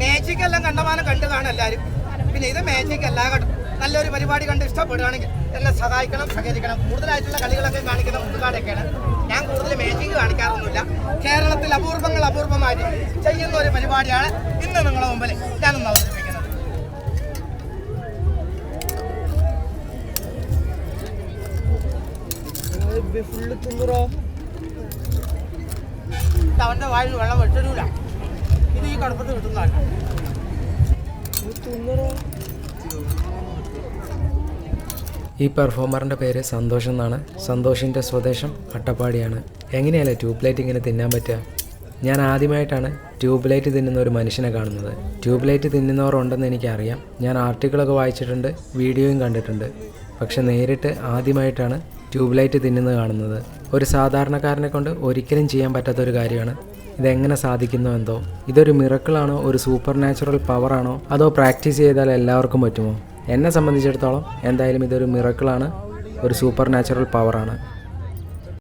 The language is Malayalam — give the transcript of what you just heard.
മാജിക് എല്ലാം കണ്ടമാനം കണ്ടു കാണും എല്ലാവരും പിന്നെ ഇത് മാജിക് അല്ല കണ്ടും നല്ലൊരു പരിപാടി കണ്ട് ഇഷ്ടപ്പെടുകയാണെങ്കിൽ എല്ലാം സഹായിക്കണം സഹകരിക്കണം. കൂടുതലായിട്ടുള്ള കളികളൊക്കെ കാണിക്കുന്ന മുട്ടുകാടൊക്കെയാണ് ഞാൻ കൂടുതൽ മാജിക് കാണിക്കാറൊന്നുമില്ല. കേരളത്തിൽ അപൂർവങ്ങൾ അപൂർവമായിട്ട് ചെയ്യുന്ന ഒരു പരിപാടിയാണ് ഇന്ന് നിങ്ങളുടെ മുമ്പിൽ ഞാനൊന്ന് അവതരിപ്പിക്കുന്നത്. ഫുള്ള് തിന്നുറോ? അവന്റെ വായിൽ വെള്ളം വെട്ടരൂല ഇത് ഈ കടുപ്പത്ത് കിട്ടുന്നതല്ല ഈ പെർഫോമറിന്റെ പേര് സന്തോഷ് എന്നാണ്. സന്തോഷിന്റെ സ്വദേശം അട്ടപ്പാടിയാണ്. എങ്ങനെയല്ലേ ട്യൂബ് ലൈറ്റ് ഇങ്ങനെ തിന്നാൻ പറ്റുക? ഞാൻ ആദ്യമായിട്ടാണ് ട്യൂബ് ലൈറ്റ് തിന്നുന്ന ഒരു മനുഷ്യനെ കാണുന്നത്. ട്യൂബ് ലൈറ്റ് തിന്നുന്നവർ ഉണ്ടെന്ന് എനിക്കറിയാം. ഞാൻ ആർട്ടിക്കിളൊക്കെ വായിച്ചിട്ടുണ്ട് വീഡിയോയും കണ്ടിട്ടുണ്ട്. പക്ഷെ നേരിട്ട് ആദ്യമായിട്ടാണ് ട്യൂബ് ലൈറ്റ് തിന്നുന്നത് കാണുന്നത്. ഒരു സാധാരണക്കാരനെ കൊണ്ട് ഒരിക്കലും ചെയ്യാൻ പറ്റാത്ത ഒരു കാര്യമാണ്. ഇതെങ്ങനെ സാധിക്കുന്നു എന്തോ? ഇതൊരു മിറക്കിളാണോ ഒരു സൂപ്പർ നാച്ചുറൽ പവറാണോ അതോ പ്രാക്ടീസ് ചെയ്താൽ എല്ലാവർക്കും പറ്റുമോ? എന്നെ സംബന്ധിച്ചിടത്തോളം എന്തായാലും ഇതൊരു മിറക്കിളാണ് ഒരു സൂപ്പർ നാച്ചുറൽ പവറാണ്